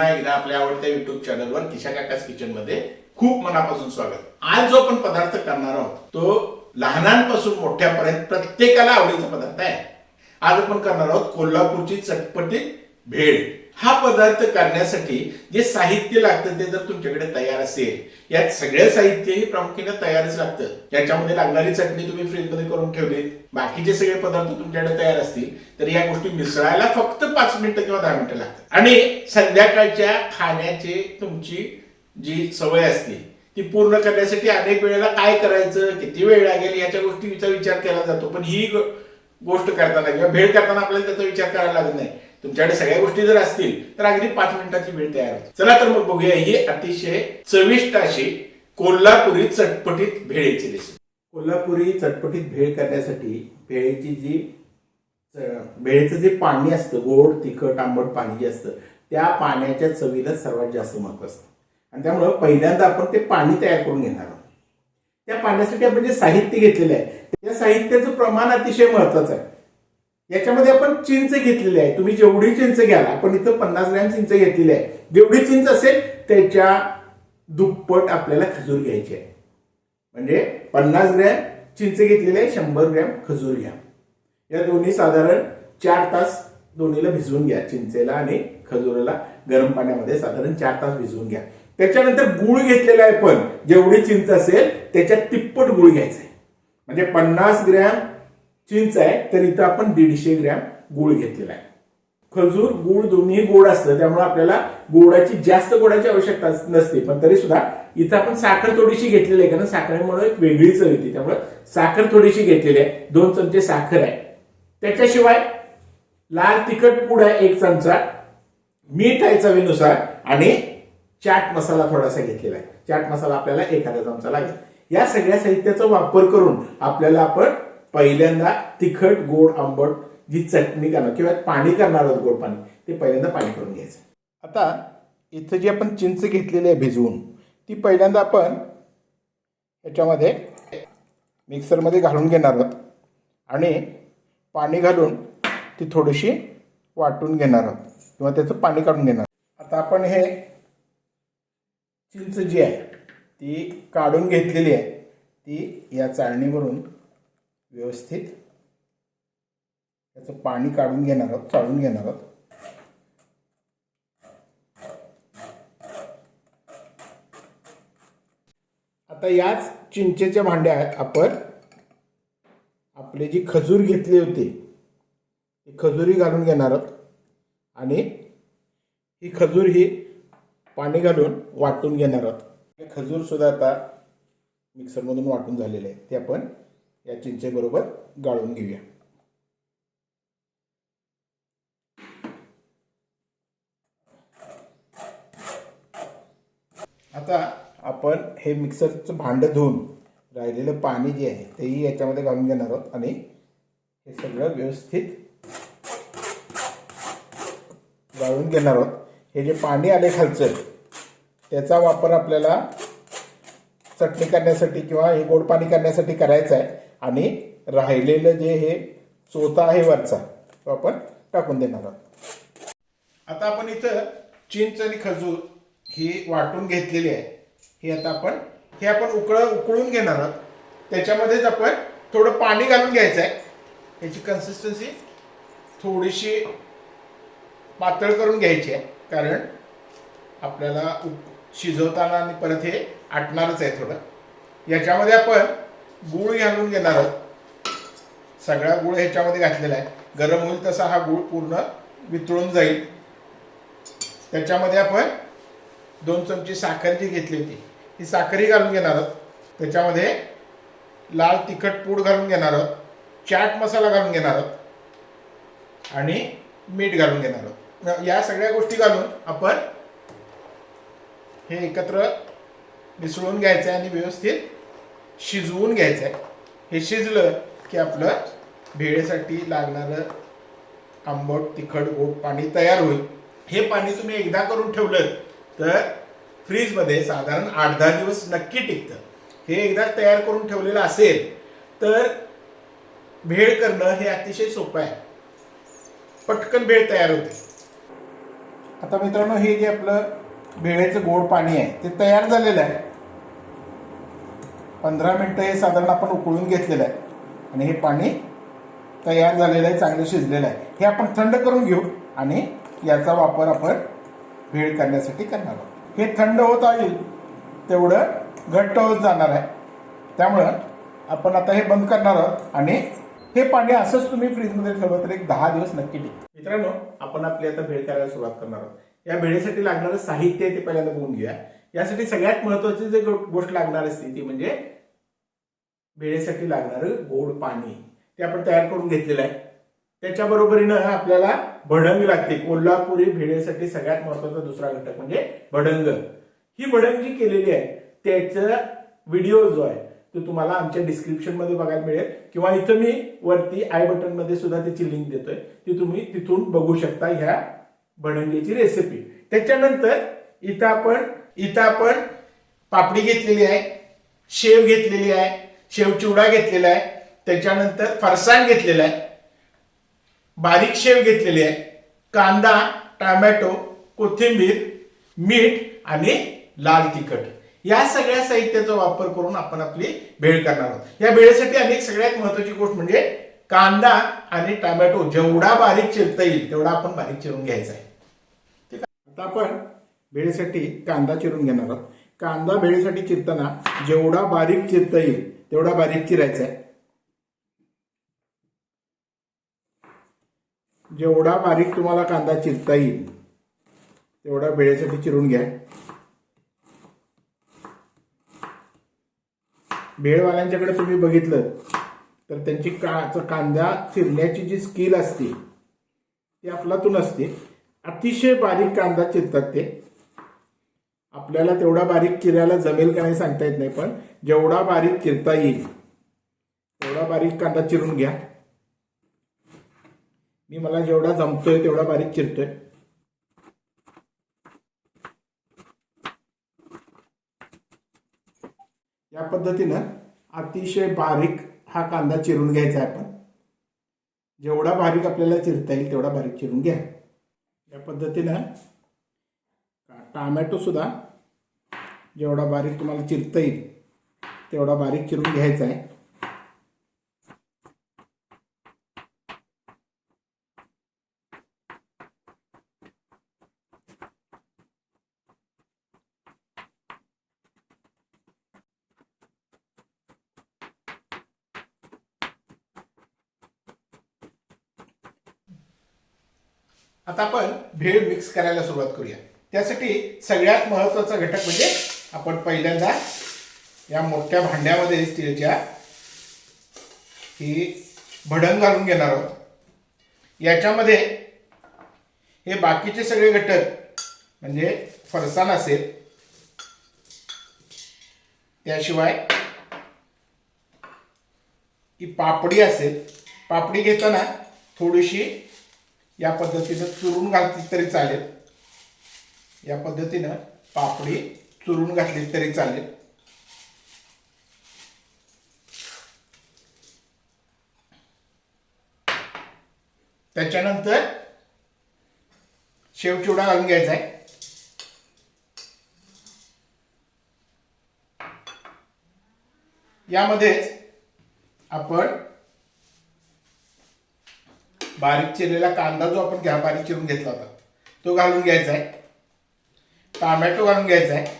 पुन्हा एकदा आपल्या आवडत्या युट्यूब चॅनलवर किशा काकास किचनमध्ये खूप मनापासून स्वागत. आज जो आपण पदार्थ करणार आहोत तो लहानांपासून मोठ्यापर्यंत प्रत्येकाला आवडीचा पदार्थ आहे. आज आपण करणार आहोत कोल्हापूरची चटपटीत भेळ. हा पदार्थ करण्यासाठी जे साहित्य लागतं ते जर तुमच्याकडे तयार असेल यात सगळं साहित्यही प्रामुख्याने तयारच लागतं. याच्यामध्ये लागणारी चटणी तुम्ही फ्रीजमध्ये करून ठेवली बाकीचे सगळे पदार्थ तुमच्याकडे तयार असतील तर या गोष्टी मिसळायला फक्त पाच मिनिटं किंवा दहा मिनिटं लागतात. आणि संध्याकाळच्या खाण्याची तुमची जी सवय असते ती पूर्ण करण्यासाठी अनेक वेळेला काय करायचं किती वेळ लागेल याच्या गोष्टीचा विचार केला जातो. पण ही गोष्ट करताना किंवा भेळ करताना आपल्याला त्याचा विचार करायला लागत नाही. तुमच्याकडे सगळ्या गोष्टी जर असतील तर अगदी पाच मिनिटाची वेळ तयार होते. चला तर मग बघूया ही अतिशय चविष्ट अशी कोल्हापुरी चटपटीत भेळेची रेसिपी. कोल्हापुरी चटपटीत भेळ करण्यासाठी भेळेची जी च- भेळेचं जे पाणी असतं गोड तिखट आंबट पाणी जे असतं त्या पाण्याच्या चवीला सर्वात जास्त महत्त्व असतं. आणि त्यामुळं पहिल्यांदा आपण ते पाणी तयार करून घेणार आहोत. त्या पाण्यासाठी आपण जे साहित्य घेतलेलं आहे त्या साहित्याचं प्रमाण अतिशय महत्वाचं आहे. याच्यामध्ये आपण चिंच घेतलेली आहे. तुम्ही जेवढी चिंच घ्याल आपण इथं पन्नास ग्रॅम चिंच घेतलेली आहे. जेवढी चिंच असेल त्याच्या दुप्पट आपल्याला खजूर घ्यायची आहे. म्हणजे पन्नास ग्रॅम चिंच घेतलेली आहे शंभर ग्रॅम खजूर घ्या. या दोन्ही साधारण चार तास दोन्हीला भिजवून घ्या. चिंचेला आणि खजुराला गरम पाण्यामध्ये साधारण चार तास भिजवून घ्या. त्याच्यानंतर गुळ घेतलेला आहे पण जेवढी चिंच असेल त्याच्यात तिप्पट गुळ घ्यायचा आहे. म्हणजे पन्नास ग्रॅम चिंच आहे तर इथं आपण दीडशे ग्रॅम गुळ घेतलेला आहे. खजूर गुळ दोन्ही गोड असतं त्यामुळे आपल्याला गोडाची जास्त गोडाची आवश्यकता नसते. पण तरी सुद्धा इथं आपण साखर थोडीशी घेतलेली आहे कारण साखरेमुळे एक वेगळी चव येते. त्यामुळे साखर थोडीशी घेतलेली आहे. दोन चमचे साखर आहे. त्याच्याशिवाय लाल तिखट पूड आहे एक चमचा. मीठ आहे चवीनुसार. आणि चाट मसाला थोडासा घेतलेला आहे. चाट मसाला आपल्याला एखादा चमचा लागेल. या सगळ्या साहित्याचा वापर करून आपल्याला आपण पहिल्यांदा तिखट गोड आंबट जी चटणी करणार किंवा पाणी करणार आहोत गोड पाणी ते पहिल्यांदा पाणी करून घ्यायचं. आता इथं जी आपण चिंच घेतलेली आहे भिजवून ती पहिल्यांदा आपण याच्यामध्ये मिक्सरमध्ये घालून घेणार आहोत आणि पाणी घालून ती थोडीशी वाटून घेणार आहोत किंवा त्याचं पाणी काढून घेणार आता आपण हे चिंच जी आहे ती काढून घेतलेली आहे ती या चाळणीवरून व्यवस्थित. त्याचं पाणी काढून घेणार आहोत चाळून घेणार आहोत. आता याच चिंचेच्या भांड्यात आपण. आपले जी खजूर घेतली होती ती खजुरी घालून घेणार आहोत. आणि ही खजूर ही पाणी घालून वाटून घेणार आहोत. हे खजूर सुद्धा आता मिक्सरमधून वाटून झालेले आहे ते आपण या चिंचेबरोबर गाळून घेऊया. आता आपण हे मिक्सरचं भांडं धुवून राहिलेलं पाणी जे आहे तेही याच्यामध्ये घालून घेणार आहोत आणि हे सगळं व्यवस्थित गाळून घेणार आहोत. हे जे पाणी आले खालचं त्याचा वापर आपल्याला चटणी करण्यासाठी किंवा हे गोड पाणी करण्यासाठी करायचं आहे. आणि राहिलेलं जे हे चोथा आहे वरचा तो आपण टाकून देणार आहोत. आता आपण इथं चिंच आणि खजूर ही वाटून घेतलेली आहे. हे आता आपण हे आपण उकळ उकळून घेणार आहोत. त्याच्यामध्येच आपण थोडं पाणी घालून घ्यायचं आहे ह्याची कन्सिस्टन्सी थोडीशी पातळ करून घ्यायची आहे. कारण आपल्याला उक- शिजवताना आणि परत हे आटणारच आहे थोडं. याच्यामध्ये आपण गूळ घालून घेणार आहोत. सगळा गुळ ह्याच्यामध्ये घातलेला आहे. गरम होईल तसा हा गूळ पूर्ण वितळून जाईल. त्याच्यामध्ये आपण दोन चमची साखर जी घेतली होती ही साखरही घालून घेणार आहोत. त्याच्यामध्ये लाल तिखट पूड घालून घेणार आहोत. चाट मसाला घालून घेणार आहोत. आणि मीठ घालून घेणार आहोत. या सगळ्या गोष्टी घालून आपण हे एकत्र मिसळून घ्यायचं आहे आणि व्यवस्थित शिजवून घ्यायचं आहे हे शिजलं की आपलं भेळेसाठी लागणारं आंबट तिखट गोड पाणी तयार होईल. हे पाणी तुम्ही एकदा करून ठेवलं तर फ्रीजमध्ये साधारण आठ दहा दिवस नक्की टिकतं. हे एकदा तयार करून ठेवलेलं असेल तर भेळ करणं हे अतिशय सोपं आहे. पटकन भेळ तयार होते. आता मित्रांनो हे जे आपलं भेळेचं गोड पाणी आहे ते तयार झालेलं आहे. पंधरा मिनटं हे साधारण आपण उकळून घेतलेलं आहे. आणि हे पाणी तयार झालेलं आहे चांगलं शिजलेलं आहे. हे आपण थंड करून घेऊ आणि याचा वापर आपण भेळ करण्यासाठी करणार आहोत. हे थंड होत येईल तेवढं घट्ट होत जाणार आहे. त्यामुळं आपण आता हे बंद करणार आहोत आणि हे पाणी असंच तुम्ही फ्रीजमध्ये ठेवलं तर एक दहा दिवस नक्की टिकेल. मित्रांनो आपण आपली आता भेळ करायला सुरुवात करणार आहोत. या भेळीसाठी लागणारं साहित्य ते पहिल्यांदा बघून घेऊया. यासाठी सगळ्यात महत्वाची जे गो- गोष्ट लागणार असते ती म्हणजे भेळेसाठी लागणारं गोड पाणी. ते आपण तयार करून घेतलेलं आहे. त्याच्या बरोबरीनं आपल्याला भडंग लागते. कोल्हापुरी भेळेसाठी सगळ्यात महत्त्वाचा दुसरा घटक म्हणजे भडंग. ही भडंग जी केलेली आहे त्याचा व्हिडिओ जो आहे तो तुम्हाला आमच्या डिस्क्रिप्शनमध्ये बघायला मिळेल. किंवा इथं मी वरती आय बटनमध्ये सुद्धा त्याची लिंक देतोय. ती तुम्ही तिथून बघू शकता ह्या भडंगेची रेसिपी त्याच्यानंतर इथं आपण इथं आपण पापडी घेतलेली आहे शेव घेतलेली आहे शेव चिवडा घेतलेला आहे त्याच्यानंतर फरसाण घेतलेला आहे बारीक शेव घेतलेली आहे कांदा टोमॅटो कोथिंबीर मीठ आणि लाल तिखट. या सगळ्या साहित्याचा वापर करून आपण आपली भेळ करणार आहोत. या भेळेसाठी अनेक सगळ्यात महत्वाची गोष्ट म्हणजे कांदा आणि टोमॅटो जेवढा बारीक चिरता येईल तेवढा आपण बारीक चिरून घ्यायचा आहे. ठीक आहे? आता आपण भेळीसाठी कांदा चिरून घेणार आहोत. कांदा भेळेसाठी चिरताना जेवढा बारीक चिरता येईल तेवढा बारीक चिरायचा आहे. जेवढा बारीक तुम्हाला कांदा चिरता येईल तेवढा भेळेसाठी चिरून घ्या. भेळवाल्यांच्याकडे तुम्ही बघितलं तर त्यांची का कांदा चिरण्याची जी स्किल असते ती आपलातून असते. अतिशय बारीक कांदा चिरतात ते. आपल्याला तेवढा बारीक चिरायला जमेल का नाही सांगता येत नाही पण जेवढा बारीक चिरता येईल तेवढा बारीक कांदा चिरून घ्या. मी मला जेवढा जमतोय तेवढा बारीक चिरतोय. या पद्धतीनं अतिशय बारीक हा कांदा चिरून घ्यायचा आहे आपण. जेवढा बारीक आपल्याला चिरता येईल तेवढा बारीक चिरून घ्या. या पद्धतीनं टामॅटोसुद्धा जेवढा बारीक तुम्हाला चिरता येईल तेवढा बारीक चिरून घ्यायचा आहे. आता आपण भेळ मिक्स करायला सुरुवात करूया. त्यासाठी सगळ्यात महत्त्वाचा घटक म्हणजे आपण पहिल्यांदा या मोठ्या भांड्यामध्ये स्टीलच्या ही भडंग घालून घेणार आहोत. याच्यामध्ये हे बाकीचे सगळे घटक म्हणजे फरसाण असेल त्याशिवाय ही पापडी असेल. पापडी घेताना थोडीशी या पद्धतीनं चुरून घातली तरी चालेल. या पद्धतीनं पापडी चुरून घातली तरी चालेल. त्याच्यानंतर शेवचिवडा घालून घ्यायचा आहे. यामध्येच आपण बारीक चिरलेला कांदा जो आपण घ्या बारीक चिरून घेतला होता तो घालून घ्यायचा आहे. टोमॅटो घालून घ्यायचा आहे.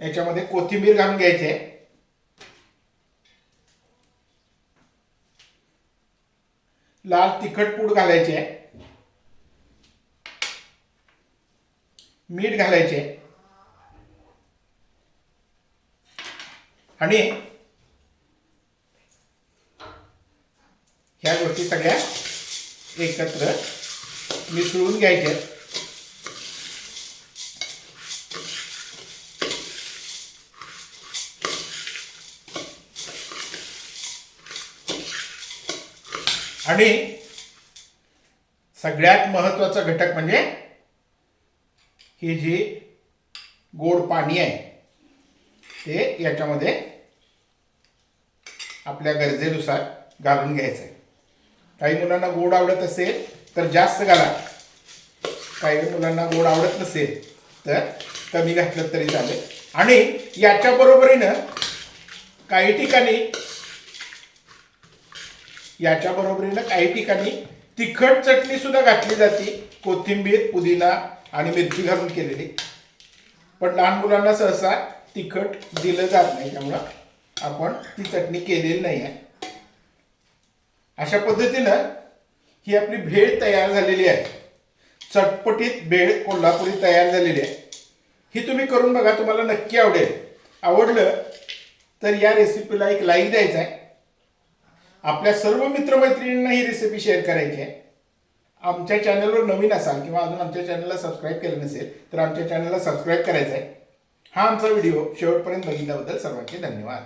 याच्यामध्ये कोथिंबीर घालून घ्यायची आहे. लाल तिखट पूड घालायचे आहे. मीठ घालायचे आणि ह्या गोष्टी सगळ्या एकत्र मिसळून घ्यायचे. आणि सगळ्यात महत्त्वाचा घटक म्हणजे हे जे गोड पाणी आहे ते याच्यामध्ये आपल्या गरजेनुसार घालून घ्यायचं आहे. काही मुलांना गोड आवडत असेल तर जास्त घाला. काही मुलांना गोड आवडत नसेल तर कमी घातलं तरी चालेल. आणि याच्या बरोबरीनं काही ठिकाणी याच्या बरोबरीनं काही ठिकाणी तिखट चटणी सुद्धा घातली जाते. कोथिंबीर पुदिना आणि मिरची घालून केलेली. पण लहान मुलांना सहसा तिखट दिलं जात नाही. त्यामुळं आपण ती चटणी केलेली नाही आहे अशा पद्धतीनं ही आपली भेळ तयार झालेली आहे. चटपटीत भेळ कोल्हापुरी तयार झालेली आहे. ही तुम्ही करून बघा तुम्हाला नक्की आवडेल. आवडलं तर या रेसिपीला एक लाईक द्यायचा आहे. आपल्या सर्व मित्रमैत्रिणींना ही रेसिपी शेअर करायची आहे. आमच्या चॅनलवर नवीन असाल किंवा अजून आमच्या चॅनलला सबस्क्राईब केलं नसेल तर आमच्या चॅनलला सबस्क्राईब करायचं आहे. हा आमचा व्हिडिओ शेवटपर्यंत बघितल्याबद्दल सर्वांचे धन्यवाद.